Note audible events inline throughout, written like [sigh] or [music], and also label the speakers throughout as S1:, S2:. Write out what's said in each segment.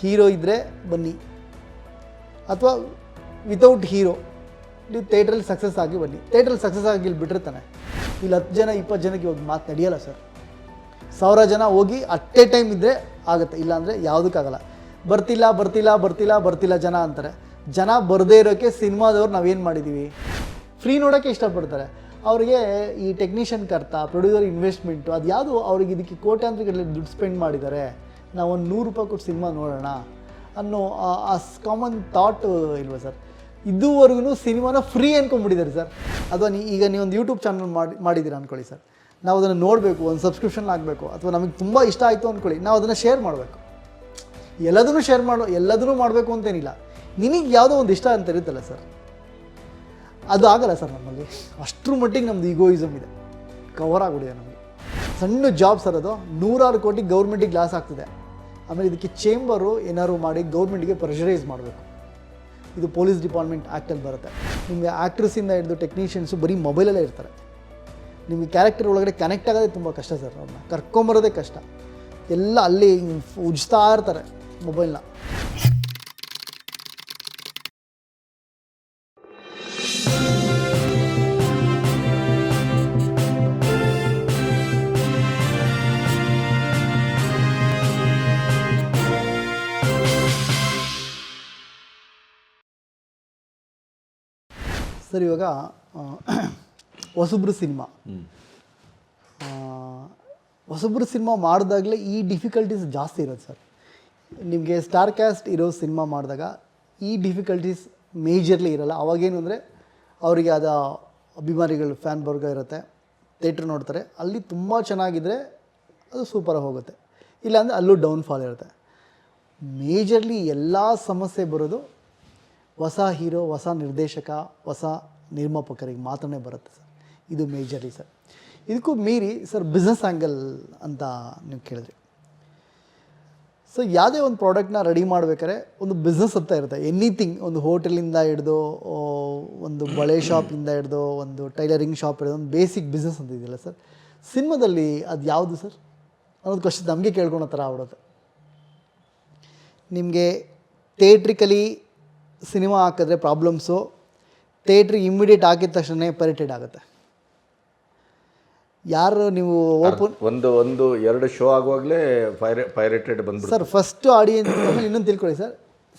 S1: Hero ಇದ್ದರೆ ಬನ್ನಿ. ಅಥವಾ ವಿತೌಟ್ ಹೀರೋ ನೀವು ಥೇಟ್ರಲ್ಲಿ ಸಕ್ಸಸ್ ಆಗಿ ಬನ್ನಿ. ಥಿಯೇಟ್ರಲ್ಲಿ ಸಕ್ಸಸ್ ಆಗಿ ಇಲ್ಲಿ ಬಿಟ್ಟಿರ್ತಾನೆ ಇಲ್ಲಿ ಹತ್ತು ಜನ, ಇಪ್ಪತ್ತು ಜನಕ್ಕೆ ಇವಾಗ ಮಾತು ನಡೆಯಲ್ಲ ಸರ್ ಸಾವಿರ ಜನ ಹೋಗಿ ಅಟ್ ಎ ಟೈಮ್ ಇದ್ದರೆ ಆಗುತ್ತೆ. ಇಲ್ಲಾಂದರೆ ಯಾವುದಕ್ಕಾಗಲ್ಲ ಬರ್ತಿಲ್ಲ ಬರ್ತಿಲ್ಲ ಬರ್ತಿಲ್ಲ ಬರ್ತಿಲ್ಲ ಜನ ಅಂತಾರೆ. ಜನ ಬರದೇ ಇರೋಕ್ಕೆ ಸಿನಿಮಾದವ್ರು ನಾವೇನು ಮಾಡಿದ್ದೀವಿ ಫ್ರೀ ನೋಡೋಕ್ಕೆ ಇಷ್ಟಪಡ್ತಾರೆ. ಅವರಿಗೆ ಈ ಟೆಕ್ನಿಷಿಯನ್ ಕರ್ತ ಪ್ರೊಡ್ಯೂಸರ್ ಇನ್ವೆಸ್ಟ್ಮೆಂಟು ಅದು ಯಾವುದು ಅವ್ರಿಗೆ ಇದಕ್ಕೆ ಕೋಟ್ಯಾಂತರ ದುಡ್ಡು ಸ್ಪೆಂಡ್ ಮಾಡಿದ್ದಾರೆ. ನಾವು ಒಂದು ನೂರು ರೂಪಾಯಿ ಕೊಟ್ಟು ಸಿನಿಮಾ ನೋಡೋಣ ಅನ್ನೋ ಆ- ಕಾಮನ್ ಥಾಟ್ ಇಲ್ವ ಸರ್? ಇದುವರೆಗೂ ಸಿನಿಮಾನ ಫ್ರೀ ಅನ್ಕೊಂಡ್ಬಿಟ್ಟಿದ್ದಾರೆ ಸರ್. ಅಥವಾ ನೀ ಈಗ ನೀವೊಂದು ಯೂಟ್ಯೂಬ್ ಚಾನಲ್ ಮಾಡಿ ಮಾಡಿದ್ದೀರಾ ಅಂದ್ಕೊಳ್ಳಿ ಸರ್. ನಾವು ಅದನ್ನು ನೋಡಬೇಕು, ಒಂದು ಸಬ್ಸ್ಕ್ರಿಪ್ಷನ್ ಆಗಬೇಕು, ಅಥವಾ ನಮಗೆ ತುಂಬ ಇಷ್ಟ ಆಯಿತು ಅಂದ್ಕೊಳ್ಳಿ ನಾವು ಅದನ್ನು ಶೇರ್ ಮಾಡಬೇಕು. ಎಲ್ಲದನ್ನೂ ಶೇರ್ ಮಾಡೋ, ಎಲ್ಲದನ್ನೂ ಮಾಡಬೇಕು ಅಂತೇನಿಲ್ಲ. ನಿನಗೆ ಯಾವುದೋ ಒಂದು ಇಷ್ಟ ಅಂತ ಇರುತ್ತಲ್ಲ ಸರ್? ಅದು ಆಗಲ್ಲ ಸರ್ ನಮ್ಮಲ್ಲಿ. ಅಷ್ಟ್ರ ಮಟ್ಟಿಗೆ ನಮ್ಮದು ಈಗೋಯಿಸಮ್ ಇದೆ. ಕವರ್ ಆಗ್ಬಿಡಿದೆ ನಮಗೆ. ಸಣ್ಣ ಜಾಬ್ ಸರ್ ಅದು. ನೂರಾರು ಕೋಟಿ ಗೌರ್ಮೆಂಟಿಗೆ ಲಾಸ್ ಆಗ್ತಿದೆ. ಆಮೇಲೆ ಇದಕ್ಕೆ ಚೇಂಬರು ಏನಾದ್ರು ಮಾಡಿ ಗೌರ್ಮೆಂಟ್ಗೆ ಪ್ರೆಷರೈಸ್ ಮಾಡಬೇಕು. ಇದು ಪೊಲೀಸ್ ಡಿಪಾರ್ಟ್ಮೆಂಟ್ ಆ್ಯಕ್ಟಲ್ಲಿ ಬರುತ್ತೆ. ನಿಮಗೆ ಆ್ಯಕ್ಟ್ರಸಿಂದ ಹಿಡಿದು ಟೆಕ್ನಿಷಿಯನ್ಸು ಬರೀ ಮೊಬೈಲಲ್ಲೇ ಇರ್ತಾರೆ. ನಿಮಗೆ ಕ್ಯಾರೆಕ್ಟರ್ ಒಳಗಡೆ ಕನೆಕ್ಟ್ ಆಗೋದೇ ತುಂಬ ಕಷ್ಟ ಸರ್ ಅವ್ರನ್ನ. ಕರ್ಕೊಂಬರೋದೇ ಕಷ್ಟ. ಎಲ್ಲ ಅಲ್ಲಿ ಉಜ್ತಾ ಇರ್ತಾರೆ ಮೊಬೈಲ್ನ ಸರ್ ಇವಾಗ ಹೊಸಬ್ರು ಸಿನಿಮಾ. ಹೊಸಬ್ರು ಸಿನಿಮಾ ಮಾಡಿದಾಗಲೇ ಈ ಡಿಫಿಕಲ್ಟೀಸ್ ಜಾಸ್ತಿ ಇರೋದು ಸರ್. ನಿಮಗೆ ಸ್ಟಾರ್ ಕ್ಯಾಸ್ಟ್ ಇರೋ ಸಿನಿಮಾ ಮಾಡಿದಾಗ ಈ ಡಿಫಿಕಲ್ಟೀಸ್ ಮೇಜರ್ಲಿ ಇರಲ್ಲ. ಅವಾಗೇನು ಅಂದರೆ ಅವರಿಗೆ ಆದ ಅಭಿಮಾನಿಗಳು ಫ್ಯಾನ್ ವರ್ಗ ಇರುತ್ತೆ ಥಿಯೇಟ್ರ್ ನೋಡ್ತಾರೆ. ಅಲ್ಲಿ ತುಂಬ ಚೆನ್ನಾಗಿದ್ದರೆ ಅದು ಸೂಪರಾಗಿ ಹೋಗುತ್ತೆ. ಇಲ್ಲಾಂದರೆ ಅಲ್ಲೂ ಡೌನ್ಫಾಲ್ ಇರುತ್ತೆ. ಮೇಜರ್ಲಿ ಎಲ್ಲ ಸಮಸ್ಯೆ ಬರೋದು ಹೊಸ ಹೀರೋ, ಹೊಸ ನಿರ್ದೇಶಕ, ಹೊಸ ನಿರ್ಮಾಪಕರಿಗೆ ಮಾತ್ರನೇ ಬರುತ್ತೆ ಸರ್. ಇದು ಮೇಜರ್ಲಿ ಸರ್. ಇದಕ್ಕೂ ಮೀರಿ ಸರ್ ಬಿಸ್ನೆಸ್ ಆ್ಯಂಗಲ್ ಅಂತ ನೀವು ಕೇಳಿದ್ರಿ. ಸೊ ಯಾವುದೇ ಒಂದು ಪ್ರಾಡಕ್ಟ್ನ ರೆಡಿ ಮಾಡ್ಬೇಕಾದ್ರೆ ಒಂದು ಬಿಸ್ನೆಸ್ ಅಂತ ಇರುತ್ತೆ. ಎನಿಥಿಂಗ್ ಒಂದು ಹೋಟೆಲಿಂದ ಹಿಡ್ದು ಒಂದು ಬಳೆ ಶಾಪಿಂದ ಹಿಡ್ದು, ಒಂದು ಟೈಲರಿಂಗ್ ಶಾಪ್ ಹಿಡಿದು, ಒಂದು ಬೇಸಿಕ್ ಬಿಸ್ನೆಸ್ ಅಂತ ಇದೆಯಲ್ಲ ಸರ್. ಸಿನಿಮಾದಲ್ಲಿ ಅದು ಯಾವುದು ಸರ್? ಅನ್ನೋದು ಕ್ವಶನ್ ನಮಗೆ ಕೇಳ್ಕೊಳೋ ಥರ ಆಗ್ಬಿಡುತ್ತೆ. ನಿಮಗೆ ಥಿಯೇಟ್ರಿಕಲಿ ಸಿನಿಮಾ ಹಾಕಿದ್ರೆ ಪ್ರಾಬ್ಲಮ್ಸು ಥಿಯೇಟ್ರಿಗೆ ಇಮ್ಮಿಡಿಯೇಟ್ ಹಾಕಿದ ತಕ್ಷಣ ಪರಿಟೇಡ್ ಆಗುತ್ತೆ. ಯಾರು ನೀವು ಓಪನ್
S2: ಒಂದು ಒಂದು ಎರಡು ಶೋ ಆಗುವಾಗಲೇ ಫೈರ್ ಪೈರೇಟೆಡ್ ಬಂದು
S1: ಸರ್ ಫಸ್ಟ್ ಆಡಿಯನ್ಸ್ ಇನ್ನೊಂದು ತಿಳ್ಕೊಳ್ಳಿ ಸರ್.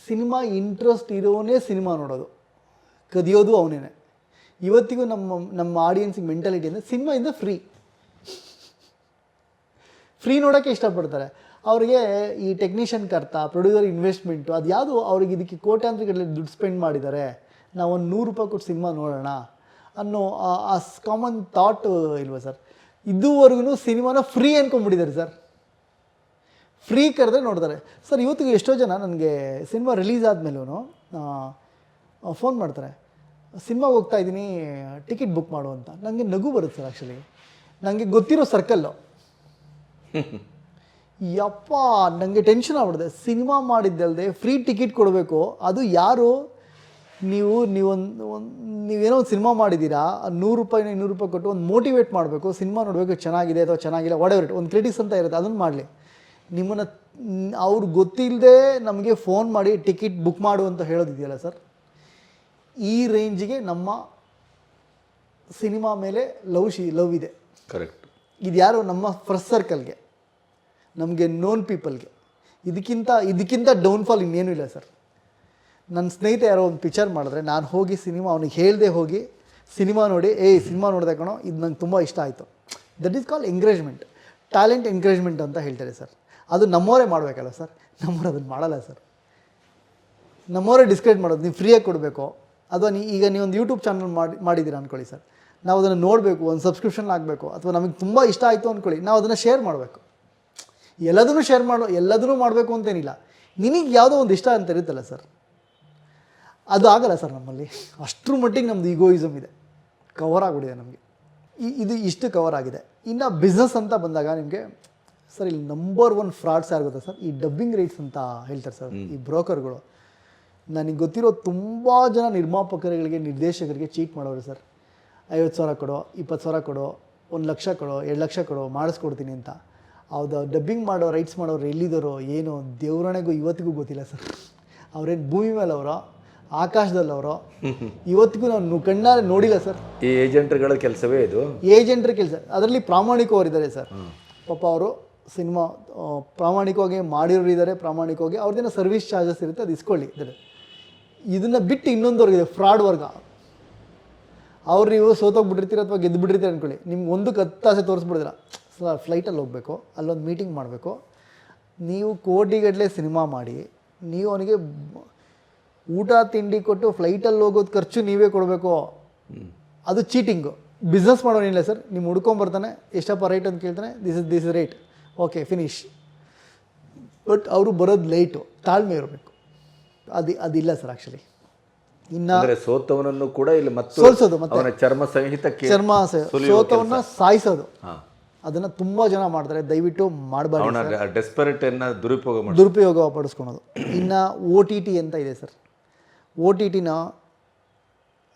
S1: ಸಿನಿಮಾ ಇಂಟ್ರೆಸ್ಟ್ ಇರೋನೇ ಸಿನಿಮಾ ನೋಡೋದು. ಕದಿಯೋದು ಅವನೇನೆ. ಇವತ್ತಿಗೂ ನಮ್ಮ ನಮ್ಮ ಆಡಿಯನ್ಸಿಗೆ ಮೆಂಟಾಲಿಟಿ ಅಂದರೆ ಇಂದ ಫ್ರೀ ಫ್ರೀ ನೋಡೋಕ್ಕೆ ಇಷ್ಟಪಡ್ತಾರೆ. ಅವರಿಗೆ ಈ ಟೆಕ್ನಿಷಿಯನ್ ಕರ್ತ ಪ್ರೊಡ್ಯೂಸರ್ ಇನ್ವೆಸ್ಟ್ಮೆಂಟು ಅದು ಯಾವುದು ಅವ್ರಿಗೆ ಇದಕ್ಕೆ ಕೋಟ್ಯಾಂತರಗಟ್ಟಲೆ ದುಡ್ಡು ಸ್ಪೆಂಡ್ ಮಾಡಿದ್ದಾರೆ ನಾವು ಒಂದು ನೂರು ರೂಪಾಯಿ ಕೊಟ್ಟು ಸಿನಿಮಾ ನೋಡೋಣ ಅನ್ನೋ ಆ- ಕಾಮನ್ ಥಾಟ್ ಇಲ್ವಾ ಸರ್? ಇದುವರೆಗೂ ಸಿನಿಮಾನ ಫ್ರೀ ಅನ್ಕೊಂಡ್ಬಿಟ್ಟಿದ್ದಾರೆ ಸರ್. ಫ್ರೀ ಕರೆದ್ರೆ ನೋಡ್ತಾರೆ. ಸರ್, ಇವತ್ತಿಗೂ ಎಷ್ಟೋ ಜನ ನನಗೆ ಸಿನಿಮಾ ರಿಲೀಸ್ ಆದಮೇಲೂ ಫೋನ್ ಮಾಡ್ತಾರೆ. ಸಿನಿಮಾಗೆ ಹೋಗ್ತಾ ಇದ್ದೀನಿ, ಟಿಕೆಟ್ ಬುಕ್ ಮಾಡು ಅಂತ. ನನಗೆ ನಗು ಬರುತ್ತೆ ಸರ್ ಆ್ಯಕ್ಚುಲಿ ನನಗೆ ಗೊತ್ತಿರೋ ಸರ್ಕಲ್ಲು [laughs] ಯಪ್ಪ ನನಗೆ ಟೆನ್ಷನ್ ಆಗ್ಬಿಡ್ದೆ ಸಿನಿಮಾ ಮಾಡಿದ್ದಲ್ಲದೆ ಫ್ರೀ ಟಿಕೆಟ್ ಕೊಡಬೇಕು. ಅದು ಯಾರು? ನೀವು ನೀವೊಂದು ಒಂದು ನೀವೇನೋ ಒಂದು ಸಿನಿಮಾ ಮಾಡಿದ್ದೀರಾ ನೂರು ರೂಪಾಯಿನ ಇನ್ನೂರು ರೂಪಾಯಿ ಕೊಟ್ಟು ಒಂದು ಮೋಟಿವೇಟ್ ಮಾಡಬೇಕು. ಸಿನಿಮಾ ನೋಡಬೇಕು ಚೆನ್ನಾಗಿದೆ ಅಥವಾ ಚೆನ್ನಾಗಿಲ್ಲ ವಾಟ್ ಇಟ್ ಒಂದು ಕ್ರಿಟಿಕ್ಸ್ ಅಂತ ಇರುತ್ತೆ ಅದನ್ನು ಮಾಡಲಿ. ನಿಮ್ಮನ್ನು ಅವ್ರಿಗೆ ಗೊತ್ತಿಲ್ಲದೆ ನಮಗೆ ಫೋನ್ ಮಾಡಿ ಟಿಕೆಟ್ ಬುಕ್ ಮಾಡು ಅಂತ ಹೇಳೋದಿದೆಯಲ್ಲ ಸರ್? ಈ ರೇಂಜಿಗೆ ನಮ್ಮ ಸಿನಿಮಾ ಮೇಲೆ ಲವ್ ಶಿ ಲವ್ ಇದೆ.
S2: ಕರೆಕ್ಟ್
S1: ಇದು ಯಾರು ನಮ್ಮ ಫ್ರೆಶ್ ಸರ್ಕಲ್ಗೆ ನಮಗೆ ನೋನ್ ಪೀಪಲ್ಗೆ ಇದಕ್ಕಿಂತ ಇದಕ್ಕಿಂತ ಡೌನ್ಫಾಲ್ ಇನ್ನೇನೂ ಇಲ್ಲ ಸರ್. ನನ್ನ ಸ್ನೇಹಿತ ಯಾರೋ ಒಂದು ಪಿಕ್ಚರ್ ಮಾಡಿದ್ರೆ ನಾನು ಹೋಗಿ ಸಿನಿಮಾ, ಅವನಿಗೆ ಹೇಳದೆ ಹೋಗಿ ಸಿನಿಮಾ ನೋಡಿ, ಏಯ್, ಸಿನಿಮಾ ನೋಡಿದೆ ಕಣೋ, ಇದು ನಂಗೆ ತುಂಬ ಇಷ್ಟ ಆಯಿತು. That is call encouragement talent encouragement ಅಂತ ಹೇಳ್ತಾರೆ ಸರ್. ಅದು ನಮ್ಮವರೇ ಮಾಡಬೇಕಲ್ಲ ಸರ್. ನಮ್ಮವ್ರು ಅದನ್ನು ಮಾಡಲ್ಲ ಸರ್. ನಮ್ಮವರೇ ಡಿಸ್ಕ್ರೈಬ್ ಮಾಡೋದು, ನೀವು ಫ್ರೀಯಾಗಿ ಕೊಡಬೇಕು. ಅಥವಾ ನೀ, ಈಗ ನೀವೊಂದು ಯೂಟ್ಯೂಬ್ ಚಾನಲ್ ಮಾಡಿ ಮಾಡಿದ್ದೀರಾ ಅಂದ್ಕೊಳ್ಳಿ ಸರ್. ನಾವು ಅದನ್ನು ನೋಡಬೇಕು, ಒಂದು ಸಬ್ಸ್ಕ್ರಿಪ್ಷನ್ ಆಗಬೇಕು ಅಥವಾ ನಮಗೆ ತುಂಬ ಇಷ್ಟ ಆಯಿತು ಅಂದ್ಕೊಳ್ಳಿ ನಾವು ಅದನ್ನು ಶೇರ್ ಮಾಡಬೇಕು. ಎಲ್ಲದನ್ನೂ ಶೇರ್ ಮಾಡೋ ಎಲ್ಲದನ್ನೂ ಮಾಡಬೇಕು ಅಂತೇನಿಲ್ಲ. ನಿನಗೆ ಯಾವುದೋ ಒಂದು ಇಷ್ಟ ಅಂತ ಇರುತ್ತಲ್ಲ ಸರ್ ಅದು ಆಗಲ್ಲ ಸರ್ ನಮ್ಮಲ್ಲಿ. ಅಷ್ಟರ ಮಟ್ಟಿಗೆ ನಮ್ಮದು ಈಗೋಯಿಸಮ್ ಇದೆ. ಕವರ್ ಆಗಿಬಿಟ್ಟಿದೆ ನಮಗೆ. ಇದು ಇಷ್ಟು ಕವರ್ ಆಗಿದೆ. ಇನ್ನು ಬಿಸ್ನೆಸ್ ಅಂತ ಬಂದಾಗ ನಿಮಗೆ ಸರ್ ಇಲ್ಲಿ ನಂಬರ್ ಒನ್ ಫ್ರಾಡ್ಸ್ ಯಾರು ಗೊತ್ತಾ ಸರ್ ಈ ಡಬ್ಬಿಂಗ್ ರೇಟ್ಸ್ ಅಂತ ಹೇಳ್ತಾರೆ ಸರ್ ಈ ಬ್ರೋಕರ್ಗಳು. ನನಗೆ ಗೊತ್ತಿರೋ ತುಂಬ ಜನ ನಿರ್ಮಾಪಕರುಗಳಿಗೆ ನಿರ್ದೇಶಕರಿಗೆ ಚೀಟ್ ಮಾಡೋರು ಸರ್ ಐವತ್ತು ಸಾವಿರ ಕೊಡೋ ಇಪ್ಪತ್ತು ಸಾವಿರ ಕೊಡೋ ಒಂದು ಲಕ್ಷ ಕೊಡೋ ಎರಡು ಲಕ್ಷ ಕೊಡೋ ಮಾಡಿಸ್ಕೊಡ್ತೀನಿ ಅಂತ. ಹೌದು ಡಬ್ಬಿಂಗ್ ಮಾಡೋ ರೈಟ್ಸ್ ಮಾಡೋರು ಎಲ್ಲಿದ್ದಾರೋ ಏನೋ ದೇವ್ರಣೆಗೂ ಇವತ್ತಿಗೂ ಗೊತ್ತಿಲ್ಲ ಸರ್. ಅವ್ರೇನು ಭೂಮಿ ಮೇಲೆ ಅವರೋ ಆಕಾಶದಲ್ಲವರೋ ಇವತ್ತಿಗೂ ನಾನು ಕಣ್ಣಾರೆ ನೋಡಿಲ್ಲ ಸರ್.
S2: ಈ ಏಜೆಂಟ್ಗಳ ಕೆಲಸವೇ ಇದು?
S1: ಏಜೆಂಟ್ರ ಕೆಲಸ ಅದರಲ್ಲಿ ಪ್ರಾಮಾಣಿಕವರಿದ್ದಾರೆ ಸರ್. ಪಾಪ ಅವರು ಸಿನಿಮಾ ಪ್ರಾಮಾಣಿಕವಾಗಿ ಮಾಡಿರೋರು ಇದ್ದಾರೆ ಪ್ರಾಮಾಣಿಕವಾಗಿ ಅವ್ರದ್ದೇನೋ ಸರ್ವಿಸ್ ಚಾರ್ಜಸ್ ಇರುತ್ತೆ ಅದು ಇಸ್ಕೊಳ್ಳಿ ಇದ್ದಾರೆ ಇದನ್ನು ಬಿಟ್ಟು ಇನ್ನೊಂದು ವರ್ಗ ಇದೆ ಫ್ರಾಡ್ ವರ್ಗ. ಅವ್ರು ನೀವು ಸೋತೋಗ್ಬಿಟ್ಟಿರ್ತೀರ ಅಥವಾ ಗೆದ್ದು ಅನ್ಕೊಳ್ಳಿ. ಅಂದ್ಕೊಳ್ಳಿ ನಿಮ್ಗೆ ಒಂದು ಕತ್ತಾಸೆ ತೋರಿಸ್ಬಿಡಿದ್ರ ಫ್ಲೈಟಲ್ಲಿ ಹೋಗಬೇಕು ಅಲ್ಲೊಂದು ಮೀಟಿಂಗ್ ಮಾಡಬೇಕು. ನೀವು ಕೋಟಿಗಟ್ಟಲೆ ಸಿನಿಮಾ ಮಾಡಿ ನೀವು ಅವನಿಗೆ ಊಟ ತಿಂಡಿ ಕೊಟ್ಟು ಫ್ಲೈಟಲ್ಲಿ ಹೋಗೋದು ಖರ್ಚು ನೀವೇ ಕೊಡಬೇಕು. ಅದು ಚೀಟಿಂಗು ಬಿಸ್ನೆಸ್ ಮಾಡೋನಿಲ್ಲ ಸರ್. ನೀವು ಹುಡ್ಕೊಂಬರ್ತಾನೆ ಎಷ್ಟಪ್ಪ ರೈಟ್ ಅಂತ ಕೇಳ್ತಾನೆ this is this is rate okay finish but ಅವರು ಬರೋದು ಲೇಟು ತಾಳ್ಮೆ ಇರಬೇಕು. ಅದು ಅದಿಲ್ಲ ಸರ್ ಆ್ಯಕ್ಚುಲಿ ಇನ್ನು
S2: ಸೋತವನನ್ನು ಕೂಡ ಇಲ್ಲಿ ಮತ್ತೆ
S1: ಸೋಲ್ಸೋದು ಮತ್ತೆ
S2: ಅವನ ಚರ್ಮ ಸಂಹಿತ
S1: ಚರ್ಮ ಸೋತವನ್ನ ಸಾಯಿಸೋದು. ಅದನ್ನು ತುಂಬ ಜನ ಮಾಡ್ತಾರೆ. ದಯವಿಟ್ಟು ಮಾಡಬಾರ್ದು
S2: ಡೆಸ್ಪರೇಟನ್ನು ದುರುಪಯೋಗ
S1: ದುರುಪಯೋಗ ಪಡಿಸ್ಕೊಳೋದು ಇನ್ನು ಓ ಟಿ ಟಿ ಅಂತ ಇದೆ ಸರ್. ಓ ಟಿ ಟಿನ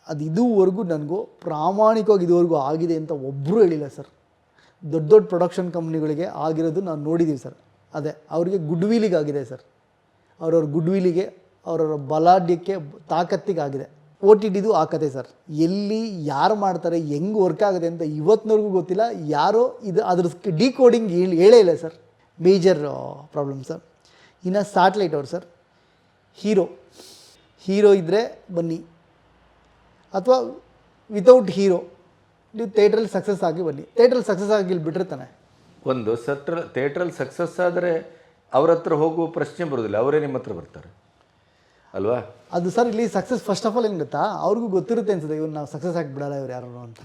S1: ಅದು ಇದುವರೆಗೂ ನನಗೂ ಪ್ರಾಮಾಣಿಕವಾಗಿ ಇದುವರೆಗೂ ಆಗಿದೆ ಅಂತ ಒಬ್ಬರು ಹೇಳಿಲ್ಲ ಸರ್. ದೊಡ್ಡ ದೊಡ್ಡ ಪ್ರೊಡಕ್ಷನ್ ಕಂಪ್ನಿಗಳಿಗೆ ಆಗಿರೋದು ನಾನು ನೋಡಿದ್ದೀವಿ ಸರ್. ಅದೇ ಅವರಿಗೆ ಗುಡ್ ವೀಲಿಗೆ ಆಗಿದೆ ಸರ್. ಅವರವ್ರ ಗುಡ್ ವೀಲಿಗೆ ಅವರವರ ಬಲಾಢ್ಯಕ್ಕೆ ತಾಕತ್ತಿಗೆ ಆಗಿದೆ ಓ ಟಿ ಟಿದು ಕತೆ ಸರ್. ಎಲ್ಲಿ ಯಾರು ಮಾಡ್ತಾರೆ, ಹೆಂಗೆ ವರ್ಕ್ ಆಗುತ್ತೆ ಅಂತ ಇವತ್ತಿನವರೆಗೂ ಗೊತ್ತಿಲ್ಲ. ಯಾರೋ ಇದು ಅದ್ರ ಡಿಕೋಡಿಂಗ್ ಕೋಡಿಂಗ್ ಹೇಳೇ ಇಲ್ಲ ಸರ್. Major problem sir. ಇನ್ನು ಸ್ಯಾಟ್ಲೈಟ್ ಅವ್ರು ಸರ್. ಹೀರೋ ಹೀರೋ ಇದ್ದರೆ ಬನ್ನಿ. ಅಥವಾ ವಿತೌಟ್ ಹೀರೋ ನೀವು ಥಿಯೇಟ್ರಲ್ಲಿ ಸಕ್ಸಸ್ ಆಗಿ ಬನ್ನಿ. ಥಿಯೇಟ್ರಲ್ಲಿ ಸಕ್ಸಸ್ ಆಗಿ ಇಲ್ಲಿ ಬಿಟ್ಟಿರ್ತಾನೆ
S2: ಒಂದು ಸತ್ರ ಥಿಯೇಟ್ರಲ್ಲಿ ಸಕ್ಸಸ್ ಆದರೆ ಅವ್ರ ಹತ್ರ ಹೋಗುವ ಪ್ರಶ್ನೆ ಬರೋದಿಲ್ಲ. ಅವರೇ ನಿಮ್ಮ ಹತ್ರ ಬರ್ತಾರೆ. ಅಲ್ವಾ?
S1: ಅದು ಸರ್ ಇಲ್ಲಿ ಸಕ್ಸಸ್ ಫಸ್ಟ್ ಆಫ್ ಆಲ್ ಏನು ಗೊತ್ತಾ? ಅವ್ರಿಗೂ ಗೊತ್ತಿರುತ್ತೆ ಅನ್ಸುತ್ತೆ ಇವ್ರು ನಾವು ಸಕ್ಸಸ್ ಆಗಿಬಿಡಲ್ಲ ಇವ್ರು ಯಾರು ಅಂತ.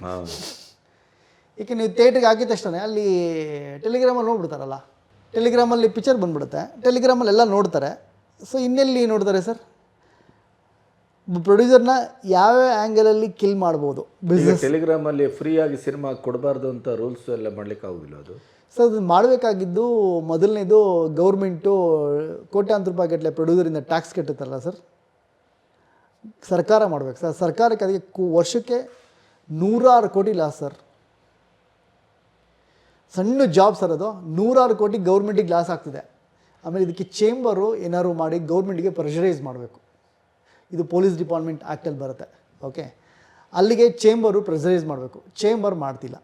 S2: ಈಗ
S1: ಏಕೆ ನೀವು ಥಿಯೇಟ್ರಿಗೆ ಹಾಕಿದ ತಕ್ಷಣ ಅಲ್ಲಿ ಟೆಲಿಗ್ರಾಮಲ್ಲಿ ನೋಡ್ಬಿಡ್ತಾರಲ್ಲ? ಟೆಲಿಗ್ರಾಮಲ್ಲಿ ಪಿಕ್ಚರ್ ಬಂದ್ಬಿಡುತ್ತೆ. ಟೆಲಿಗ್ರಾಮಲ್ಲಿ ಎಲ್ಲ ನೋಡ್ತಾರೆ. ಸೊ ಇನ್ನೆಲ್ಲಿ ನೋಡ್ತಾರೆ ಸರ್? ಪ್ರೊಡ್ಯೂಸರ್ನ ಯಾವ ಆ್ಯಂಗಲಲ್ಲಿ ಕಿಲ್ ಮಾಡ್ಬೋದು?
S2: ಬಿಸ್ನೆಸ್ ಟೆಲಿಗ್ರಾಮ್ ಅಲ್ಲಿ ಫ್ರೀ ಆಗಿ ಸಿನಿಮಾ ಕೊಡಬಾರ್ದು ಅಂತ ರೂಲ್ಸ್ ಎಲ್ಲ ಮಾಡ್ಲಿಕ್ಕೆ ಆಗುದಿಲ್ಲ ಅದು?
S1: ಸೊ ಅದನ್ನು ಮಾಡಬೇಕಾಗಿದ್ದು ಮೊದಲನೇದು ಗೌರ್ಮೆಂಟು ಕೋಟ್ಯಾಂತರ ರೂಪಾಯಿ ಗಟ್ಟಲೆ ಪ್ರೊಡ್ಯೂಸರಿಂದ ಟ್ಯಾಕ್ಸ್ ಕಟ್ಟುತ್ತಲ್ಲ ಸರ್ ಸರ್ಕಾರ ಮಾಡ್ಬೇಕು ಸರ್ ಸರ್ಕಾರಕ್ಕೆ ಅದಕ್ಕೆ ವರ್ಷಕ್ಕೆ ನೂರಾರು ಕೋಟಿ ಲಾಸ್ ಸರ್ ಸಣ್ಣ ಜಾಬ್ ಸರ್ ಅದು. ನೂರಾರು ಕೋಟಿ ಗೌರ್ಮೆಂಟಿಗೆ ಲಾಸ್ ಆಗ್ತಿದೆ. ಆಮೇಲೆ ಇದಕ್ಕೆ ಚೇಂಬರು ಏನಾದ್ರು ಮಾಡಿ ಗೌರ್ಮೆಂಟಿಗೆ ಪ್ರೆಷರೈಸ್ ಮಾಡಬೇಕು. ಇದು ಪೊಲೀಸ್ ಡಿಪಾರ್ಟ್ಮೆಂಟ್ ಆ್ಯಕ್ಟಲ್ಲಿ ಬರುತ್ತೆ. ಓಕೆ ಅಲ್ಲಿಗೆ ಚೇಂಬರು ಪ್ರೆಷರೈಸ್ ಮಾಡಬೇಕು. ಚೇಂಬರ್ ಮಾಡ್ತಿಲ್ಲ.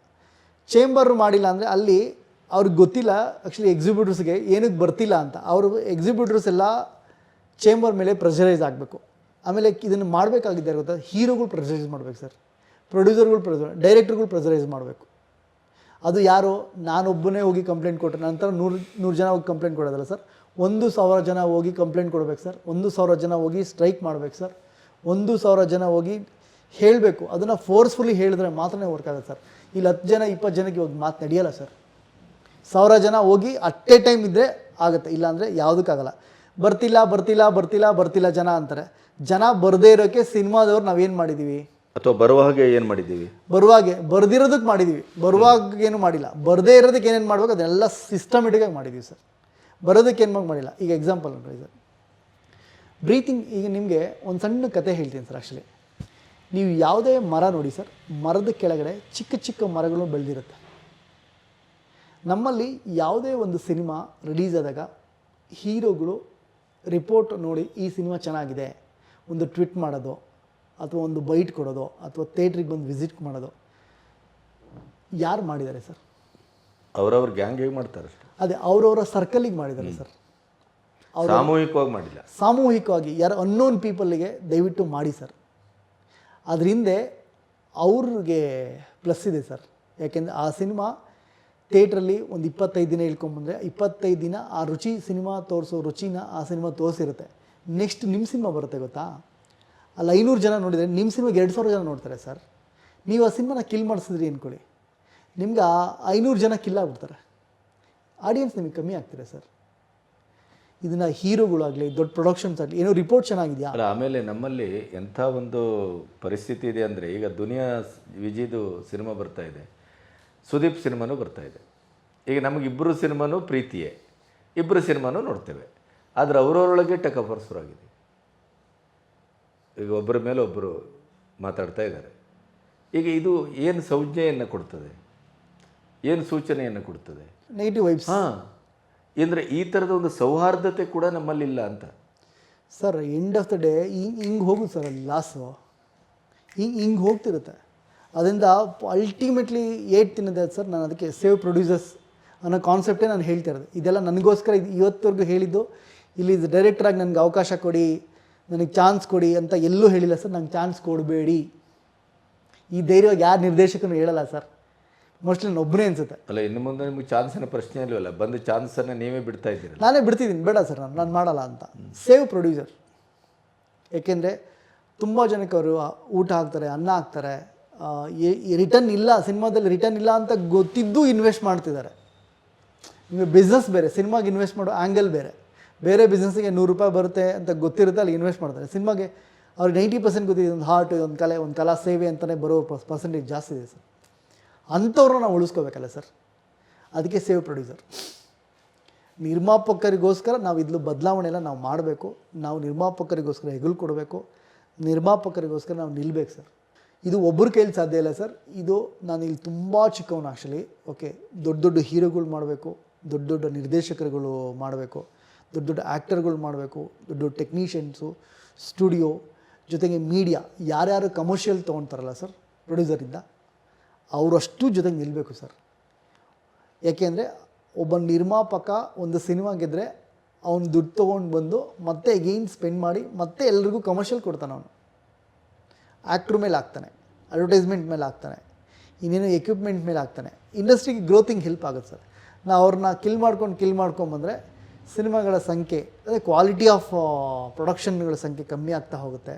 S1: ಚೇಂಬರ್ ಮಾಡಿಲ್ಲ ಅಂದರೆ ಅಲ್ಲಿ ಅವ್ರಿಗೆ ಗೊತ್ತಿಲ್ಲ ಆ್ಯಕ್ಚುಲಿ ಎಕ್ಸಿಬ್ಯೂಟರ್ಸ್ಗೆ ಏನಕ್ಕೆ ಬರ್ತಿಲ್ಲ ಅಂತ. ಅವರು ಎಕ್ಸಿಬ್ಯೂಟರ್ಸ್ ಎಲ್ಲ ಚೇಂಬರ್ ಮೇಲೆ ಪ್ರೆಷರೈಸ್ ಆಗಬೇಕು. ಆಮೇಲೆ ಇದನ್ನು ಮಾಡಬೇಕಾಗಿದೆ ಗೊತ್ತಾ ಹೀರೋಗಳು ಪ್ರೆಷರೈಸ್ ಮಾಡಬೇಕು ಸರ್. ಪ್ರೊಡ್ಯೂಸರ್ಗಳು ಪ್ರೆಸರ್ ಡೈರೆಕ್ಟರ್ಗಳು ಪ್ರೆಸರೈಸ್ ಮಾಡಬೇಕು. ಅದು ಯಾರು, ನಾನೊಬ್ಬನೇ ಹೋಗಿ ಕಂಪ್ಲೇಂಟ್ ಕೊಟ್ಟರೆ ನಂತರ ನೂರು ನೂರು ಜನ ಹೋಗಿ ಕಂಪ್ಲೇಂಟ್ ಕೊಡೋದಲ್ಲ ಸರ್. ಒಂದು ಸಾವಿರ ಜನ ಹೋಗಿ ಕಂಪ್ಲೇಂಟ್ ಕೊಡಬೇಕು ಸರ್. ಒಂದು ಸಾವಿರ ಜನ ಹೋಗಿ ಸ್ಟ್ರೈಕ್ ಮಾಡಬೇಕು ಸರ್. ಒಂದು ಸಾವಿರ ಜನ ಹೋಗಿ ಹೇಳಬೇಕು. ಅದನ್ನು ಫೋರ್ಸ್ಫುಲಿ ಹೇಳಿದ್ರೆ ಮಾತ್ರನೇ ವರ್ಕ್ ಆಗುತ್ತೆ ಸರ್. ಇಲ್ಲಿ ಹತ್ತು ಜನ, ಇಪ್ಪತ್ತು ಜನಕ್ಕೆ ಇವಾಗ ಮಾತು ನಡೆಯಲ್ಲ ಸರ್. ಸಾವಿರ ಜನ ಹೋಗಿ ಅಟ್ ಎ ಟೈಮ್ ಇದ್ದರೆ ಆಗುತ್ತೆ ಇಲ್ಲಾಂದರೆ ಯಾವುದಕ್ಕಾಗಲ್ಲ. ಬರ್ತಿಲ್ಲ ಬರ್ತಿಲ್ಲ ಬರ್ತಿಲ್ಲ ಬರ್ತಿಲ್ಲ ಜನ ಅಂತಾರೆ. ಜನ ಬರದೇ ಇರೋಕ್ಕೆ ಸಿನಿಮಾದವ್ರು ನಾವೇನು ಮಾಡಿದ್ದೀವಿ
S2: ಅಥವಾ ಬರುವ ಹಾಗೆ ಏನು ಮಾಡಿದ್ದೀವಿ
S1: ಬರುವಾಗೆ ಬರ್ದಿರೋದಕ್ಕೆ ಮಾಡಿದ್ದೀವಿ ಬರುವಾಗ ಏನು ಮಾಡಿಲ್ಲ. ಬರದೇ ಇರೋದಕ್ಕೆ ಏನೇನು ಮಾಡ್ಬೇಕು ಅದನ್ನೆಲ್ಲ ಸಿಸ್ಟಮೆಟಿಕಾಗಿ ಮಾಡಿದ್ದೀವಿ ಸರ್. ಬರೋದಕ್ಕೆ ಏನು ಮಾಡಿಲ್ಲ. ಈಗ ಎಕ್ಸಾಂಪಲ್ ನೋಡಿ ಸರ್ ಬ್ರೀತಿಂಗ್ ಈಗ ನಿಮಗೆ ಒಂದು ಸಣ್ಣ ಕತೆ ಹೇಳ್ತೀನಿ ಸರ್ ಆ್ಯಕ್ಚುಲಿ ನೀವು ಯಾವುದೇ ಮರ ನೋಡಿ ಸರ್ ಮರದ ಕೆಳಗಡೆ ಚಿಕ್ಕ ಚಿಕ್ಕ ಮರಗಳು ಬೆಳೆದಿರುತ್ತೆ. ನಮ್ಮಲ್ಲಿ ಯಾವುದೇ ಒಂದು ಸಿನಿಮಾ ರಿಲೀಸ್ ಆದಾಗ ಹೀರೋಗಳು ರಿಪೋರ್ಟ್ ನೋಡಿ ಈ ಸಿನಿಮಾ ಚೆನ್ನಾಗಿದೆ ಒಂದು ಟ್ವಿಟ್ ಮಾಡೋದು ಅಥವಾ ಒಂದು ಬೈಟ್ ಕೊಡೋದು ಅಥವಾ ಥಿಯೇಟ್ರಿಗೆ ಬಂದು ವಿಸಿಟ್ ಮಾಡೋದು ಯಾರು ಮಾಡಿದ್ದಾರೆ ಸರ್?
S2: ಅವರವ್ರ ಗ್ಯಾಂಗ್ ಹೇಗೆ ಮಾಡ್ತಾರೆ
S1: ಅದೇ ಅವರವರ ಸರ್ಕಲಿಗೆ ಮಾಡಿದ್ದಾರೆ ಸರ್.
S2: ಸಾಮೂಹಿಕವಾಗಿ ಮಾಡಿಲ್ಲ.
S1: ಸಾಮೂಹಿಕವಾಗಿ ಯಾರು ಅನ್ನೋನ್ ಪೀಪಲ್ಗೆ ದಯವಿಟ್ಟು ಮಾಡಿ ಸರ್. ಅದರಿಂದ ಅವ್ರಿಗೆ ಪ್ಲಸ್ ಇದೆ ಸರ್. ಯಾಕೆಂದರೆ ಆ ಸಿನಿಮಾ ಥಿಯೇಟ್ರಲ್ಲಿ ಒಂದು ಇಪ್ಪತ್ತೈದು ದಿನ ಇಳ್ಕೊಂಬಂದರೆ ಇಪ್ಪತ್ತೈದು ದಿನ ಆ ರುಚಿ ಸಿನಿಮಾ ತೋರಿಸೋ ರುಚಿನ ಆ ಸಿನಿಮಾ ತೋರಿಸಿರುತ್ತೆ. ನೆಕ್ಸ್ಟ್ ನಿಮ್ಮ ಸಿನಿಮಾ ಬರುತ್ತೆ ಗೊತ್ತಾ? ಅಲ್ಲಿ ಐನೂರು ಜನ ನೋಡಿದರೆ ನಿಮ್ಮ ಸಿನಿಮಾಗೆ ಎರಡು ಸಾವಿರ ಜನ ನೋಡ್ತಾರೆ ಸರ್. ನೀವು ಆ ಸಿನಿಮಾನ ಕಿಲ್ ಮಾಡಿಸಿದ್ರಿ ಅಂದ್ಕೊಳ್ಳಿ ನಿಮ್ಗೆ ಆ ಐನೂರು ಜನ ಕಿಲ್ ಆಗ್ಬಿಡ್ತಾರೆ. ಆಡಿಯನ್ಸ್ ನಿಮಗೆ ಕಮ್ಮಿ ಆಗ್ತಾರೆ ಸರ್. ಇದನ್ನು ಹೀರೋಗಳಾಗಲಿ, ದೊಡ್ಡ ಪ್ರೊಡಕ್ಷನ್ಸ್ ಆಗಲಿ, ಏನೋ ರಿಪೋರ್ಟ್ ಚೆನ್ನಾಗಿದೆಯಾ?
S2: ಅಲ್ಲ, ಆಮೇಲೆ ನಮ್ಮಲ್ಲಿ ಎಂಥ ಒಂದು ಪರಿಸ್ಥಿತಿ ಇದೆ ಅಂದರೆ ಈಗ ದುನಿಯಾ ವಿಜಿದು ಸಿನಿಮಾ ಬರ್ತಾ ಇದೆ. ಸುದೀಪ್ ಸಿನಿಮಾನೂ ಬರ್ತಾ ಇದೆ. ಈಗ ನಮಗಿಬ್ಬರು ಸಿನಿಮಾನೂ ಪ್ರೀತಿಯೇ. ಇಬ್ಬರು ಸಿನಿಮಾನೂ ನೋಡ್ತೇವೆ. ಆದರೆ ಅವರವರೊಳಗೆ ಟಕಫರ್ ಶುರುವಾಗಿದೆ. ಈಗ ಒಬ್ಬರ ಮೇಲೆ ಒಬ್ಬರು ಮಾತಾಡ್ತಾ ಇದ್ದಾರೆ. ಈಗ ಇದು ಏನು ಸಂಜ್ಞೆಯನ್ನು ಕೊಡ್ತದೆ? ಏನು ಸೂಚನೆಯನ್ನು ಕೊಡ್ತದೆ?
S1: ನೆಗೆಟಿವ್ ವೈಬ್ಸ್
S2: ಹಾಂ. ಅಂದರೆ ಈ ಥರದ ಒಂದು ಸೌಹಾರ್ದತೆ ಕೂಡ ನಮ್ಮಲ್ಲಿಲ್ಲ ಅಂತ.
S1: Sir end of the day ಹಿಂಗೆ ಹಿಂಗೆ ಹೋಗುತ್ತೆ ಸರ್ ಅಲ್ಲಿ ಲಾಸು ಹಿಂಗೆ ಹಿಂಗೆ ಹೋಗ್ತಿರುತ್ತೆ. ಅದರಿಂದ ಅಲ್ಟಿಮೇಟ್ಲಿ ಏಟ್ ತಿನ್ನದೆ ಸರ್? ನಾನು ಅದಕ್ಕೆ ಸೇವ್ ಪ್ರೊಡ್ಯೂಸರ್ಸ್ ಅನ್ನೋ ಕಾನ್ಸೆಪ್ಟೇ ನಾನು ಹೇಳ್ತಾ ಇರೋದು. ಇದೆಲ್ಲ ನನಗೋಸ್ಕರ ಇದು ಇವತ್ತವರೆಗೂ ಹೇಳಿದ್ದು. ಇಲ್ಲಿ ಡೈರೆಕ್ಟ್ರಾಗಿ ನನಗೆ ಅವಕಾಶ ಕೊಡಿ ನನಗೆ ಚಾನ್ಸ್ ಕೊಡಿ ಅಂತ ಎಲ್ಲೂ ಹೇಳಿಲ್ಲ ಸರ್. ನಂಗೆ ಚಾನ್ಸ್ ಕೊಡಬೇಡಿ. ಈ ಧೈರ್ಯವಾಗಿ ಯಾರು ನಿರ್ದೇಶಕನು ಹೇಳಲ್ಲ ಸರ್. ಮೋಸ್ಟ್ಲಿ ನಾನು ಒಬ್ಬನೇ ಅನಿಸುತ್ತೆ.
S2: ಅಲ್ಲ ಇನ್ನು ಮುಂದೆ ನಿಮಗೆ ಚಾನ್ಸಿನ ಪ್ರಶ್ನೆ ಇಲ್ವಲ್ಲ? ಬಂದು ಚಾನ್ಸನ್ನು ನೀವೇ ಬಿಡ್ತಾ ಇದ್ದೀರಿ
S1: ನಾನೇ ಬಿಡ್ತಿದ್ದೀನಿ. ಬೇಡ ಸರ್ ನಾನು. ನಾನು ಮಾಡಲ್ಲ ಅಂತ. ಸೇವ್ ಪ್ರೊಡ್ಯೂಸರ್ ಏಕೆಂದರೆ ತುಂಬ ಜನಕ್ಕೆ ಅವರು ಊಟ ಹಾಕ್ತಾರೆ ಅನ್ನ ಹಾಕ್ತಾರೆ. ರಿಟರ್ನ್ ಇಲ್ಲ, ಸಿನಿಮಾದಲ್ಲಿ ರಿಟರ್ನ್ ಇಲ್ಲ ಅಂತ ಗೊತ್ತಿದ್ದು ಇನ್ವೆಸ್ಟ್ ಮಾಡ್ತಿದ್ದಾರೆ. ನಿಮಗೆ ಬಿಸ್ನೆಸ್ ಬೇರೆ, ಸಿನಿಮಾಗೆ ಇನ್ವೆಸ್ಟ್ ಮಾಡೋ ಆ್ಯಂಗಲ್ ಬೇರೆ. ಬೇರೆ ಬಿಸ್ನೆಸ್ಗೆ ನೂರು ರೂಪಾಯಿ ಬರುತ್ತೆ ಅಂತ ಗೊತ್ತಿರುತ್ತೆ, ಅಲ್ಲಿ ಇನ್ವೆಸ್ಟ್ ಮಾಡ್ತಾರೆ. ಸಿನಿಮಾಗೆ ಅವ್ರಿಗೆ ನೈಂಟಿ ಪರ್ಸೆಂಟ್ ಗೊತ್ತಿದೆ ಒಂದು ಹಾರ್ಟ್ ಒಂದು ಕಲೆ, ಒಂದು ಕಲಾ ಸೇವೆ ಅಂತಲೇ ಬರೋ ಪರ್ಸೆಂಟೇಜ್ ಜಾಸ್ತಿ ಇದೆ ಸರ್. ಅಂಥವ್ರನ್ನ ನಾವು ಉಳಿಸ್ಕೋಬೇಕಲ್ಲ ಸರ್? ಅದಕ್ಕೆ ಸೇವ್ ಪ್ರೊಡ್ಯೂಸರ್ ನಿರ್ಮಾಪಕರಿಗೋಸ್ಕರ ನಾವು ಇದ್ಲು ಬದಲಾವಣೆ ಎಲ್ಲ ನಾವು ಮಾಡಬೇಕು. ನಾವು ನಿರ್ಮಾಪಕರಿಗೋಸ್ಕರ ಹೆಗಲು ಕೊಡಬೇಕು. ನಿರ್ಮಾಪಕರಿಗೋಸ್ಕರ ನಾವು ನಿಲ್ಲಬೇಕು ಸರ್. ಇದು ಒಬ್ಬರು ಕೈಲಿ ಸಾಧ್ಯ ಇಲ್ಲ ಸರ್. ಇದು ನಾನು ಇಲ್ಲಿ ತುಂಬ ಚಿಕ್ಕವನು ಆ್ಯಕ್ಚುಲಿ ಓಕೆ ದೊಡ್ಡ ದೊಡ್ಡ ಹೀರೋಗಳು ಮಾಡಬೇಕು, ದೊಡ್ಡ ದೊಡ್ಡ ನಿರ್ದೇಶಕರುಗಳು ಮಾಡಬೇಕು, ದೊಡ್ಡ ದೊಡ್ಡ ಆ್ಯಕ್ಟರ್ಗಳು ಮಾಡಬೇಕು, ದೊಡ್ಡ ದೊಡ್ಡ ಟೆಕ್ನಿಷಿಯನ್ಸು ಸ್ಟುಡಿಯೋ ಜೊತೆಗೆ ಮೀಡಿಯಾ ಯಾರ್ಯಾರು ಕಮರ್ಷಿಯಲ್ ತೊಗೊಳ್ತಾರಲ್ಲ ಸರ್ ಪ್ರೊಡ್ಯೂಸರಿಂದ ಅವರಷ್ಟು ಜೊತೆಗೆ ನಿಲ್ಲಬೇಕು ಸರ್ ಯಾಕೆಂದರೆ ಒಬ್ಬ ನಿರ್ಮಾಪಕ ಒಂದು ಸಿನಿಮಾ ಗೆದ್ದರೆ ಅವ್ನು ದುಡ್ಡು ತೊಗೊಂಡು ಬಂದು ಮತ್ತೆ ಅಗೇನ್ ಸ್ಪೆಂಡ್ ಮಾಡಿ ಮತ್ತೆ ಎಲ್ರಿಗೂ ಕಮರ್ಷಿಯಲ್ ಕೊಡ್ತಾನೆ ಅವನು. ಆ್ಯಕ್ಟ್ರ್ ಮೇಲೆ ಆಗ್ತಾನೆ ಅಡ್ವರ್ಟೈಸ್ಮೆಂಟ್ ಮೇಲೆ ಆಗ್ತಾನೆ ಇನ್ನೇನು ಎಕ್ವಿಪ್ಮೆಂಟ್ ಮೇಲೆ ಆಗ್ತಾನೆ. ಇಂಡಸ್ಟ್ರಿಗೆ ಗ್ರೋತಿಂಗ್ ಹೆಲ್ಪ್ ಆಗುತ್ತೆ ಸರ್. ನಾವು ಅವ್ರನ್ನ ಕಿಲ್ ಮಾಡ್ಕೊಂಡು ಕಿಲ್ ಮಾಡ್ಕೊಂಬಂದರೆ ಸಿನಿಮಾಗಳ ಸಂಖ್ಯೆ ಅದೇ ಕ್ವಾಲಿಟಿ ಆಫ್ ಪ್ರೊಡಕ್ಷನ್ಗಳ ಸಂಖ್ಯೆ ಕಮ್ಮಿ ಆಗ್ತಾ ಹೋಗುತ್ತೆ.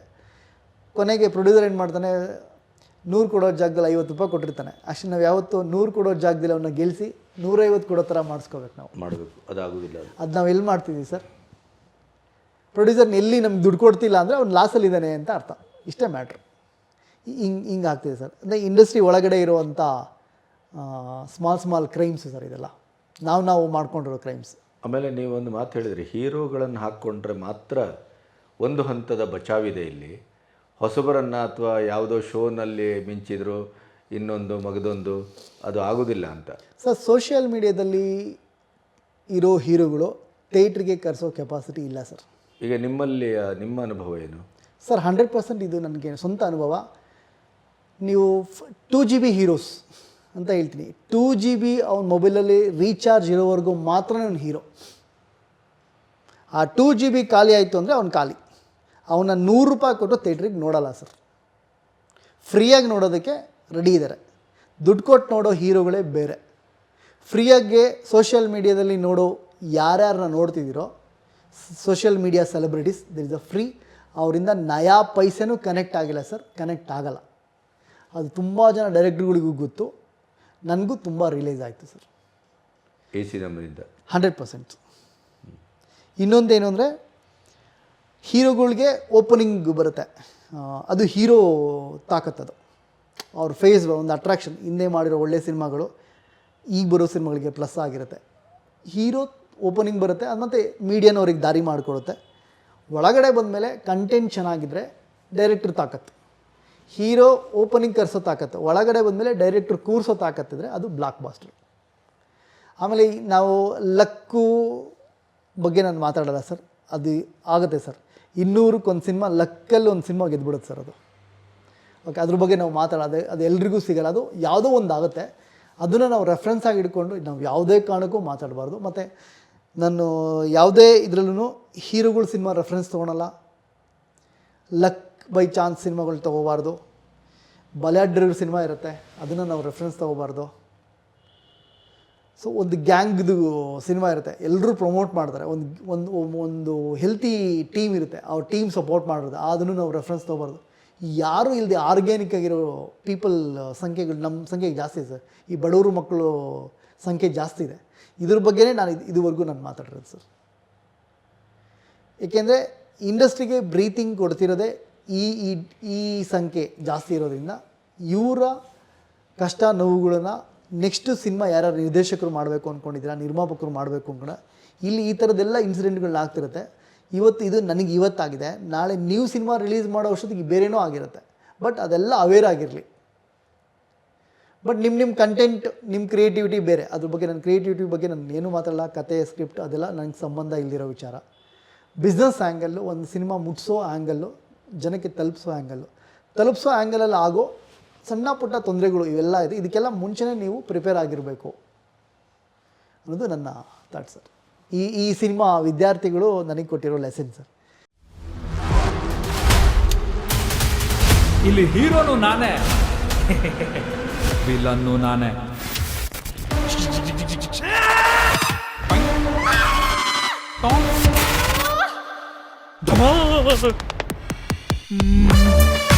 S1: ಕೊನೆಗೆ ಪ್ರೊಡ್ಯೂಸರ್ ಏನು ಮಾಡ್ತಾನೆ ನೂರು ಕೊಡೋ ಜಾಗದಲ್ಲಿ ಐವತ್ತು ರೂಪಾಯಿ ಕೊಟ್ಟಿರ್ತಾನೆ. ಅಷ್ಟು ನಾವು ಯಾವತ್ತೂ ನೂರು ಕೊಡೋ ಜಾಗದಲ್ಲಿ ಅವನ್ನ ಗೆಲ್ಲಿಸಿ ನೂರೈವತ್ತು ಕೊಡೋ ಥರ ಮಾಡಿಸ್ಕೋಬೇಕು ನಾವು.
S2: ಮಾಡಬೇಕು ಅದಾಗೋದಿಲ್ಲ ಅದು.
S1: ನಾವು ಎಲ್ಲಿ ಮಾಡ್ತಿದ್ದೀವಿ ಸರ್? ಪ್ರೊಡ್ಯೂಸರ್ನ ಎಲ್ಲಿ ನಮ್ಗೆ ದುಡ್ಡು ಕೊಡ್ತಿಲ್ಲ ಅಂದರೆ ಅವ್ನು ಲಾಸಲ್ಲಿದ್ದಾನೆ ಅಂತ ಅರ್ಥ. ಇಷ್ಟೇ ಮ್ಯಾಟ್ರ್ ಹಿಂಗೆ ಹಿಂಗೆ ಆಗ್ತಿದೆ ಸರ್. ಅಂದರೆ ಇಂಡಸ್ಟ್ರಿ ಒಳಗಡೆ ಇರುವಂಥ ಸ್ಮಾಲ್ ಸ್ಮಾಲ್ ಕ್ರೈಮ್ಸ್ ಸರ್ ಇದೆಲ್ಲ. ನಾವು ನಾವು ಮಾಡ್ಕೊಂಡಿರೋ ಕ್ರೈಮ್ಸ್
S2: ಆಮೇಲೆ ನೀವು ಒಂದು ಮಾತು ಹೇಳಿದ್ರಿ ಹೀರೋಗಳನ್ನು ಹಾಕ್ಕೊಂಡ್ರೆ ಮಾತ್ರ ಒಂದು ಹಂತದ ಬಚಾವಿದೆ ಇಲ್ಲಿ. ಹೊಸಬರನ್ನು ಅಥವಾ ಯಾವುದೋ ಶೋನಲ್ಲಿ ಮಿಂಚಿದ್ರು ಇನ್ನೊಂದು ಮಗದೊಂದು ಅದು ಆಗೋದಿಲ್ಲ ಅಂತ.
S1: ಸರ್ ಸೋಷಿಯಲ್ ಮೀಡಿಯಾದಲ್ಲಿ ಇರೋ ಹೀರೋಗಳು ಥಿಯೇಟ್ರಿಗೆ ಕರೆಸೋ ಕೆಪಾಸಿಟಿ ಇಲ್ಲ ಸರ್.
S2: ಈಗ ನಿಮ್ಮಲ್ಲಿ ನಿಮ್ಮ ಅನುಭವ ಏನು?
S1: ಸರ್ ಹಂಡ್ರೆಡ್ ಪರ್ಸೆಂಟ್ ಇದು ನನಗೆ ಸ್ವಂತ ಅನುಭವ. ನೀವು ಟೂ ಜಿ ಬಿ ಹೀರೋಸ್ ಅಂತ ಹೇಳ್ತೀನಿ. ಟೂ ಜಿ ಬಿ ಅವ್ನ ಮೊಬೈಲಲ್ಲಿ ರೀಚಾರ್ಜ್ ಇರೋವರೆಗೂ ಮಾತ್ರ ಅವ್ನು ಹೀರೋ ಆ ಟೂ ಜಿ ಬಿ ಖಾಲಿ ಆಯಿತು ಅಂದರೆ ಅವ್ನು ಖಾಲಿ. ಅವನ ನೂರು ರೂಪಾಯಿ ಕೊಟ್ಟು ಥಿಯೇಟ್ರಿಗೆ ನೋಡಲ್ಲ ಸರ್ ಫ್ರೀಯಾಗಿ ನೋಡೋದಕ್ಕೆ ರೆಡಿ ಇದ್ದಾರೆ ದುಡ್ಡು ಕೊಟ್ಟು ನೋಡೋ ಹೀರೋಗಳೇ ಬೇರೆ. ಫ್ರೀಯಾಗೆ ಸೋಷಿಯಲ್ ಮೀಡಿಯಾದಲ್ಲಿ ನೋಡೋ ಯಾರ್ಯಾರನ್ನ ನೋಡ್ತಿದ್ದೀರೋ social media celebrities there is a free ಅವರಿಂದ ನಯಾ ಪೈಸೆನೂ ಕನೆಕ್ಟ್ ಆಗಿಲ್ಲ ಸರ್ ಕನೆಕ್ಟ್ ಆಗಲ್ಲ. ಅದು ತುಂಬ ಜನ ಡೈರೆಕ್ಟ್ರ್ಗಳಿಗೂ ಗೊತ್ತು. ನನಗೂ ತುಂಬ ರಿಲೈಸ್ ಆಯಿತು ಸರ್.
S2: ಎ ಸಿ ನಂಬರಿಂದ
S1: ಹಂಡ್ರೆಡ್ ಪರ್ಸೆಂಟ್. ಇನ್ನೊಂದೇನು ಅಂದರೆ ಹೀರೋಗಳಿಗೆ ಓಪನಿಂಗ್ ಬರುತ್ತೆ. ಅದು ಹೀರೋ ತಾಕತ್ತದು ಅವ್ರ ಫೇಸ್ ಒಂದು ಅಟ್ರಾಕ್ಷನ್ ಹಿಂದೆ ಮಾಡಿರೋ ಒಳ್ಳೆ ಸಿನಿಮಾಗಳು ಈಗ ಬರೋ ಸಿನಿಮಾಗಳಿಗೆ ಪ್ಲಸ್ ಆಗಿರುತ್ತೆ. ಹೀರೋ ಓಪನಿಂಗ್ ಬರುತ್ತೆ ಅದು ಮತ್ತು ಮೀಡಿಯನ್ ಅವ್ರಿಗೆ ದಾರಿ ಮಾಡಿಕೊಡುತ್ತೆ. ಒಳಗಡೆ ಬಂದಮೇಲೆ ಕಂಟೆಂಟ್ ಚೆನ್ನಾಗಿದ್ದರೆ ಡೈರೆಕ್ಟ್ರ್ ತಾಕತ್ತು ಹೀರೋ ಓಪನಿಂಗ್ ಕರ್ಸೋ ತಾಕತ್ತು, ಒಳಗಡೆ ಬಂದಮೇಲೆ ಡೈರೆಕ್ಟ್ರ್ ಕೂರ್ಸೋತಾಕತ್ತಿದ್ರೆ ಅದು ಬ್ಲಾಕ್ ಬಾಸ್ಟರ್ ಆಮೇಲೆ ನಾವು ಲಕ್ಕು ಬಗ್ಗೆ ನಾನು ಮಾತಾಡಲ್ಲ ಸರ್, ಅದು ಆಗುತ್ತೆ ಸರ್. ಇನ್ನೂರಕ್ಕೊಂದು ಸಿನಿಮಾ ಲಕ್ಕಲ್ಲಿ ಒಂದು ಸಿನಿಮಾ ಗೆದ್ಬಿಡುತ್ತೆ ಸರ್ ಅದು. ಓಕೆ ಅದ್ರ ಬಗ್ಗೆ ನಾವು ಮಾತಾಡೋದು ಅದು ಎಲ್ರಿಗೂ ಸಿಗಲ್ಲ, ಅದು ಯಾವುದೋ ಒಂದು ಆಗುತ್ತೆ. ಅದನ್ನು ನಾವು ರೆಫರೆನ್ಸ್ ಆಗಿ ಇಟ್ಕೊಂಡು ನಾವು ಯಾವುದೇ ಕಾರಣಕ್ಕೂ ಮಾತಾಡಬಾರ್ದು. ಮತ್ತು ನಾನು ಯಾವುದೇ ಇದರಲ್ಲೂ ಹೀರೋಗಳ ಸಿನಿಮಾ ರೆಫರೆನ್ಸ್ ತೊಗೊಳಲ್ಲ. ಲಕ್ ಬೈ ಚಾನ್ಸ್ ಸಿನಿಮಾಗಳು ತೊಗೋಬಾರ್ದು. ಬಲಾಢ್ಯರ ಸಿನಿಮಾ ಇರುತ್ತೆ, ಅದನ್ನು ನಾವು ರೆಫರೆನ್ಸ್ ತೊಗೋಬಾರ್ದು. ಸೊ ಒಂದು ಗ್ಯಾಂಗ್ದು ಸಿನಿಮಾ ಇರುತ್ತೆ ಎಲ್ಲರೂ ಪ್ರಮೋಟ್ ಮಾಡ್ತಾರೆ. ಒಂದು ಒಂದು ಒಂದು ಹೆಲ್ತಿ ಟೀಮ್ ಇರುತ್ತೆ ಆ ಟೀಮ್ ಸಪೋರ್ಟ್ ಮಾಡೋದು ಅದನ್ನು ನಾವು ರೆಫರೆನ್ಸ್ ತೊಗೋಬಾರ್ದು. ಯಾರೂ ಇಲ್ಲದೆ ಆರ್ಗ್ಯಾನಿಕ್ ಆಗಿರೋ ಪೀಪಲ್ ಸಂಖ್ಯೆಗಳು ನಮ್ಮ ಸಂಖ್ಯೆ ಜಾಸ್ತಿ ಸರ್ ಈ ಬಡವರು ಮಕ್ಕಳು ಸಂಖ್ಯೆ ಜಾಸ್ತಿ ಇದೆ. ಇದ್ರ ಬಗ್ಗೆನೇ ನಾನು ಇದು, ಇದುವರೆಗೂ ನಾನು ಮಾತಾಡಿರೋದು, ಸರ್. ಏಕೆಂದರೆ ಇಂಡಸ್ಟ್ರಿಗೆ ಬ್ರೀತಿಂಗ್ ಕೊಡ್ತಿರೋದೇ ಈ ಈ ಈ ಸಂಖ್ಯೆ ಜಾಸ್ತಿ ಇರೋದ್ರಿಂದ ಇವರ ಕಷ್ಟ ನೋವುಗಳನ್ನ ನೆಕ್ಸ್ಟ್ ಸಿನಿಮಾ ಯಾರ್ಯಾರು ನಿರ್ದೇಶಕರು ಮಾಡಬೇಕು ಅಂದ್ಕೊಂಡಿದ್ದೀರಾ ನಿರ್ಮಾಪಕರು ಮಾಡಬೇಕು ಅಂದ್ಕೊಂಡ ಇಲ್ಲಿ ಈ ಥರದ್ದೆಲ್ಲ ಇನ್ಸಿಡೆಂಟ್ಗಳನ್ನ ಆಗ್ತಿರುತ್ತೆ. ಇವತ್ತು ಇದು ನನಗೆ ಇವತ್ತಾಗಿದೆ. ನಾಳೆ ನೀವು ಸಿನಿಮಾ ರಿಲೀಸ್ ಮಾಡೋ ಅಷ್ಟೊತ್ತಿಗೆ ಬೇರೆನೋ ಆಗಿರುತ್ತೆ. ಬಟ್ ಅದೆಲ್ಲ ಅವೇರ್ ಆಗಿರಲಿ. ಬಟ್ ನಿಮ್ಮ ನಿಮ್ಮ ಕಂಟೆಂಟ್ ನಿಮ್ಮ ಕ್ರಿಯೇಟಿವಿಟಿ ಬೇರೆ. ಅದ್ರ ಬಗ್ಗೆ ನನ್ನ ಕ್ರಿಯೇಟಿವಿಟಿ ಬಗ್ಗೆ ನಾನು ಏನು ಮಾತಾಡಲ್ಲ ಕತೆ ಸ್ಕ್ರಿಪ್ಟ್ ಅದೆಲ್ಲ ನನಗೆ ಸಂಬಂಧ ಇಲ್ದಿರೋ ವಿಚಾರ. ಬಿಸ್ನೆಸ್ ಆ್ಯಂಗಲ್ಲು ಒಂದು ಸಿನಿಮಾ ಮುಟ್ಸೋ ಆ್ಯಂಗಲ್ಲು ಜನಕ್ಕೆ ತಲುಪಿಸೋ ಆ್ಯಂಗಲ್ಲು ತಲುಪಿಸೋ ಆ್ಯಂಗಲಲ್ಲಿ ಆಗೋ ಸಣ್ಣ ಪುಟ್ಟ ತೊಂದರೆಗಳು ಇವೆಲ್ಲ ಇದೆ. ಇದಕ್ಕೆಲ್ಲ ಮುಂಚೆನೇ ನೀವು ಪ್ರಿಪೇರ್ ಆಗಿರಬೇಕು. ಅನ್ನೋದು ನನ್ನ ಥಾಟ್ ಸರ್ ಈ ಈ ಸಿನಿಮಾ ವಿದ್ಯಾರ್ಥಿಗಳು ನನಗೆ ಕೊಟ್ಟಿರೋ ಲೆಸನ್ ಸರ್
S3: ಇಲ್ಲಿ ಹೀರೋನು ನಾನೇ. ವಿಲನ್ನು ನಾನೇ.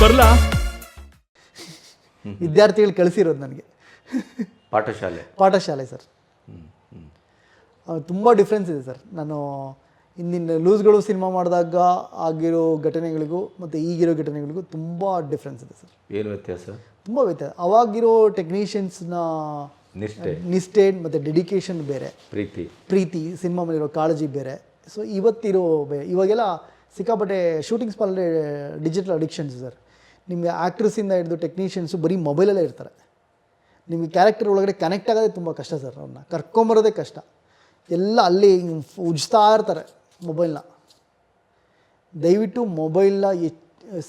S3: ಬರ್ಲಾ? [laughs]
S1: ವಿದ್ಯಾರ್ಥಿಗಳು ಕಳಿಸಿರೋದು ನನಗೆ.
S2: ಪಾಠಶಾಲೆ.
S1: ಪಾಠಶಾಲೆ ಸರ್. ತುಂಬ ಡಿಫ್ರೆನ್ಸ್ ಇದೆ ಸರ್. ನಾನು ಹಿಂದಿನ ಲೂಸ್ಗಳು ಸಿನಿಮಾ ಮಾಡಿದಾಗ ಆಗಿರೋ ಘಟನೆಗಳಿಗೂ ಮತ್ತು ಈಗಿರೋ ಘಟನೆಗಳಿಗೂ ತುಂಬ ಡಿಫ್ರೆನ್ಸ್ ಇದೆ ಸರ್.
S2: ಏನು ವ್ಯತ್ಯಾಸ?
S1: ತುಂಬ ವ್ಯತ್ಯಾಸ. ಅವಾಗಿರೋ ಟೆಕ್ನಿಷಿಯನ್ಸ್ನ
S2: ನಿಷ್ಠೆ.
S1: ನಿಷ್ಠೆ ಮತ್ತು ಡೆಡಿಕೇಶನ್ ಬೇರೆ.
S2: ಪ್ರೀತಿ.
S1: ಪ್ರೀತಿ ಸಿನಿಮಾ ಮೇಲಿರೋ ಕಾಳಜಿ ಬೇರೆ. ಸೊ ಇವತ್ತಿರೋ ಬೇ ಇವಾಗೆಲ್ಲ ಸಿಕ್ಕಾಪಟ್ಟೆ ಶೂಟಿಂಗ್ ಸ್ಪಾಲಲ್ಲಿ ಡಿಜಿಟಲ್ ಅಡಿಕ್ಷನ್ಸ್ ಸರ್ ನಿಮಗೆ ಆ್ಯಕ್ಟ್ರಸಿಂದ ಹಿಡಿದು ಟೆಕ್ನಿಷಿಯನ್ಸು ಬರೀ ಮೊಬೈಲಲ್ಲೇ ಇರ್ತಾರೆ. ನಿಮಗೆ ಕ್ಯಾರೆಕ್ಟರ್ ಒಳಗಡೆ ಕನೆಕ್ಟ್ ಆಗೋದೇ ತುಂಬ ಕಷ್ಟ ಸರ್ ಅವ್ರನ್ನ ಕರ್ಕೊಂಬರೋದೇ ಕಷ್ಟ. ಎಲ್ಲ ಅಲ್ಲಿ ಉಜ್ತಾ ಇರ್ತಾರೆ ಮೊಬೈಲ್ನ ದಯವಿಟ್ಟು ಮೊಬೈಲ್ನ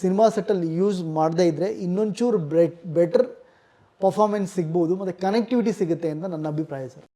S1: ಸಿನಿಮಾ ಸೆಟ್ಟಲ್ಲಿ ಯೂಸ್ ಮಾಡದೇ ಇದ್ದರೆ ಇನ್ನೊಂಚೂರು ಬೆಟರ್ ಪರ್ಫಾರ್ಮೆನ್ಸ್ ಸಿಗ್ಬೋದು, ಮತ್ತು ಕನೆಕ್ಟಿವಿಟಿ ಸಿಗುತ್ತೆ ಅಂತ ನನ್ನ ಅಭಿಪ್ರಾಯ ಸರ್